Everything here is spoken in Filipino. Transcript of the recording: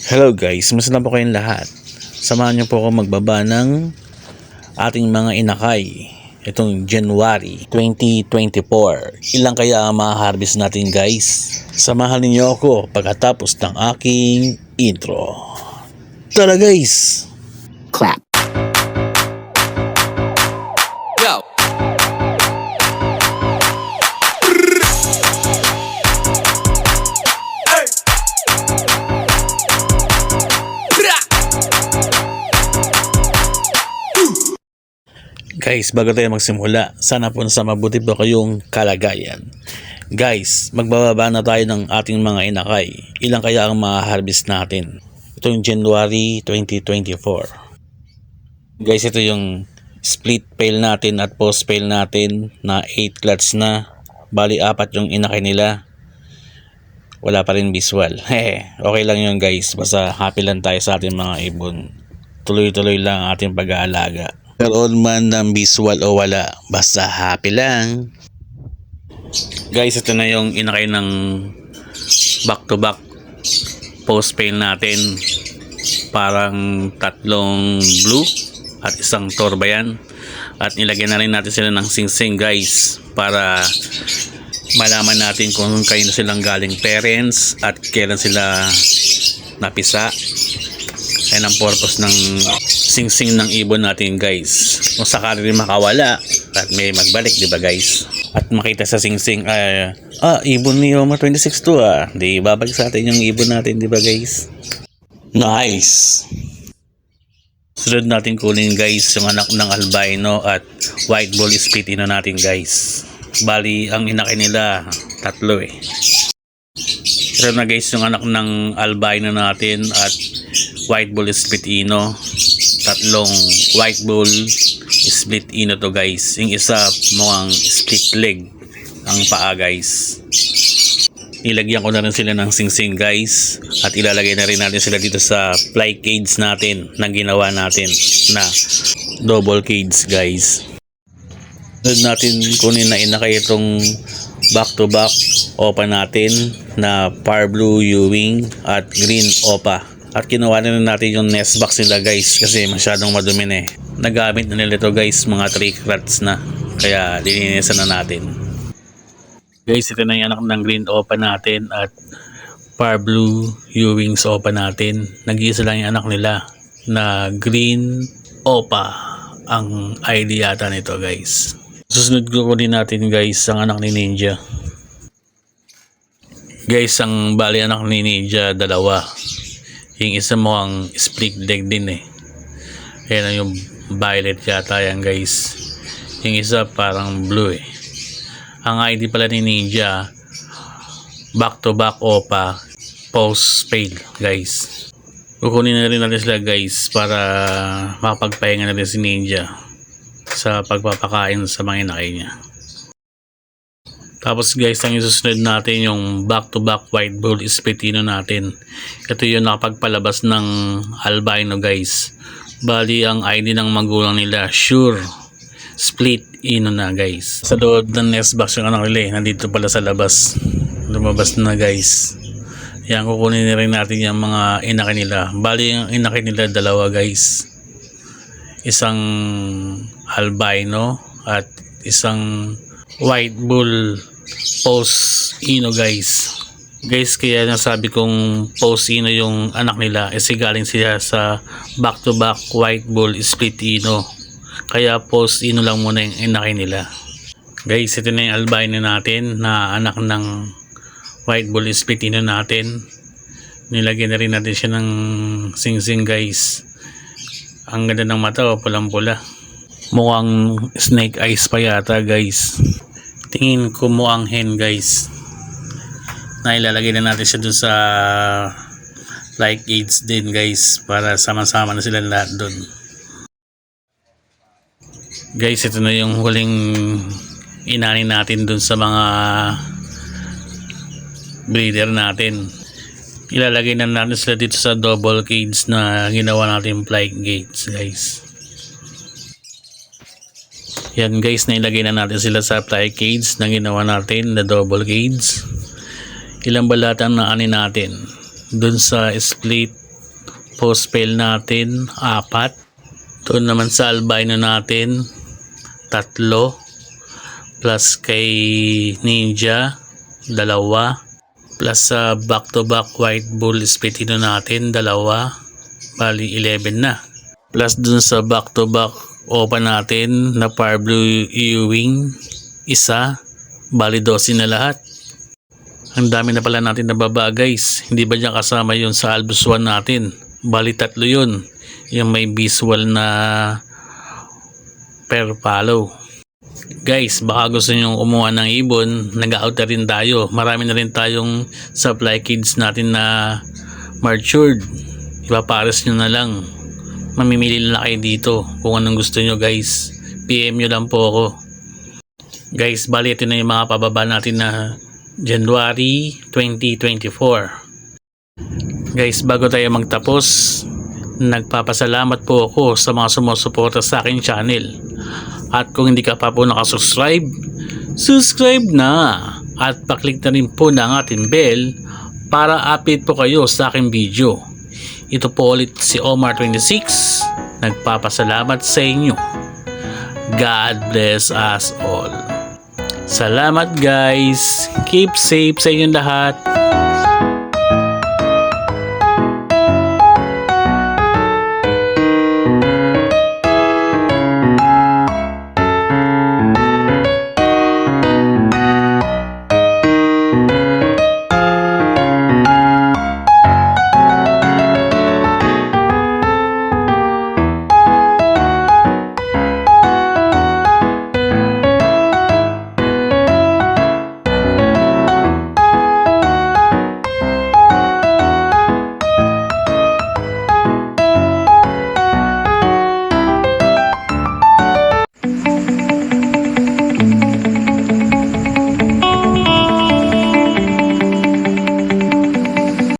Hello guys, na po kayong lahat? Samahan niyo po ako magbaba ng ating mga inakay itong January 2024. Ilang kaya ang ma-harvest natin guys? Samahan niyo ako pagkatapos ng aking intro. Tara guys! clap. Guys, bago tayo magsimula, sana po nasa mabuti po kayong kalagayan. Guys, magbababa na tayo ng ating mga inakay. Ilang kaya ang ma-harvest natin? Ito yung January 2024. Guys, ito yung split pail natin at post pail natin na 8 clutch na. Bali, apat yung inakay nila. Wala pa rin visual. Okay lang yun guys. Basta happy lang tayo sa ating mga ibon. Tuloy-tuloy lang ang ating pag-aalaga. Karoon man ng visual o wala, basta happy lang. Guys, ito na yung inakay ng back-to-back post pail natin. Parang tatlong blue at isang torba yan. At nilagyan na rin natin sila ng sing-sing guys para malaman natin kung kaino silang galing parents at kailan sila napisa. Yan ang purpose ng sing-sing ng ibon natin guys. Kung sakali rin makawala at may magbalik, di ba guys? At makita sa sing-sing, ah, ah, ibon ni Oma 26 to ah. Di babalik sa atin yung ibon natin, di ba guys? Nice! Sunod natin kunin guys yung anak ng albino at white bull spitino natin guys. Bali, ang inaki nila, tatlo eh. Ito na guys yung anak ng albino natin at white bull spitino. Tatlong white bull split ino to guys. Yung isa mukhang split leg ang paa guys. Ilagyan ko na rin sila ng sing-sing guys at ilalagay na rin natin sila dito sa fly cage natin na ginawa natin na double cage guys. Sunod natin kunin na inakay itong back to back opa natin na par blue Ewing at green opa. At kinuha na natin yung nest box nila guys kasi masyadong madumi eh. Nagamit na nila ito guys mga 3 crats na kaya lininisan na natin. Guys, ito na yung anak ng green opa natin at par blue Ewings opa natin. Nag-iisa lang yung anak nila na green opa ang ID yata nito guys. Susunod ko din natin guys ang anak ni Ninja. Guys, ang bali anak ni Ninja dalawa. Yung isa mo ang split leg din eh. Ayan yung violet yata yan guys. Yung isa parang blue eh. Ang ID pala ni Ninja back to back opa post paid guys. Kukunin na rin natin sila guys para makapagpahinga na rin si Ninja sa pagpapakain sa mga inakay niya. Tapos guys, ang isusunod natin yung back to back white bull spitino natin. Ito yung nakapagpalabas ng albino guys. Bali ang ID ng magulang nila, sure. Split ino na guys. Sa loob ng nest box yung anak nila eh. Nandito pala sa labas. Lumabas na guys. Yan, kukunin na rin natin yung mga inaki nila. Bali ang inaki nila dalawa guys. Isang albino at isang white bull post ino guys. Guys kaya nasabi kong post ino yung anak nila. Kasi galing sila sa back to back white bull split ino. Kaya post ino lang muna yung inakay nila. Guys ito na yung albino natin na anak ng white bull split ino natin. Nilagyan na rin natin siya ng sing sing guys. Ang ganda ng mata o pulang pula mukhang snake eyes pa yata guys tingin ko mo ang hen guys. Na ilalagay na natin siya dun sa like aids din guys para sama-sama na sila lahat dun. Guys ito na yung huling inani natin dun sa mga breeder natin. Ilalagay na natin sila dito sa double cage na ginawa natin fly gates guys yan guys, nailagay na natin sila sa fly cage na ginawa natin na double cage. Ilang balatan na ani natin. Doon sa split post fail natin, apat. Doon naman sa albino natin, tatlo. Plus kay Ninja, dalawa. Plus sa back-to-back white bull spitino natin, dalawa. Bali, 11 na. Plus dun sa back-to-back open natin na Fire Blue Ewing, isa. Bali, 12 na lahat. Ang dami na pala natin nababa guys. Hindi ba dyan kasama yun sa Albus 1 natin? Bali tatlo yun. Yung may visual na per follow. Guys, baka gusto nyo kumuha ng ibon, nag-out na rin tayo. Marami na rin tayong supply kids natin na matured. Ipapares nyo na lang. Mamimili na kayo dito kung anong gusto nyo guys. PM nyo lang po ako. Guys, bali ito na yung mga pababa natin na January 2024. Guys, bago tayo magtapos, nagpapasalamat po ako sa mga sumusuporta sa aking channel. At kung hindi ka pa po nakasubscribe, subscribe na at paklik na rin po ng ating bell para update po kayo sa aking video. Ito po ulit si Omar26, nagpapasalamat sa inyo. God bless us all. Salamat guys. Keep safe sa inyong lahat.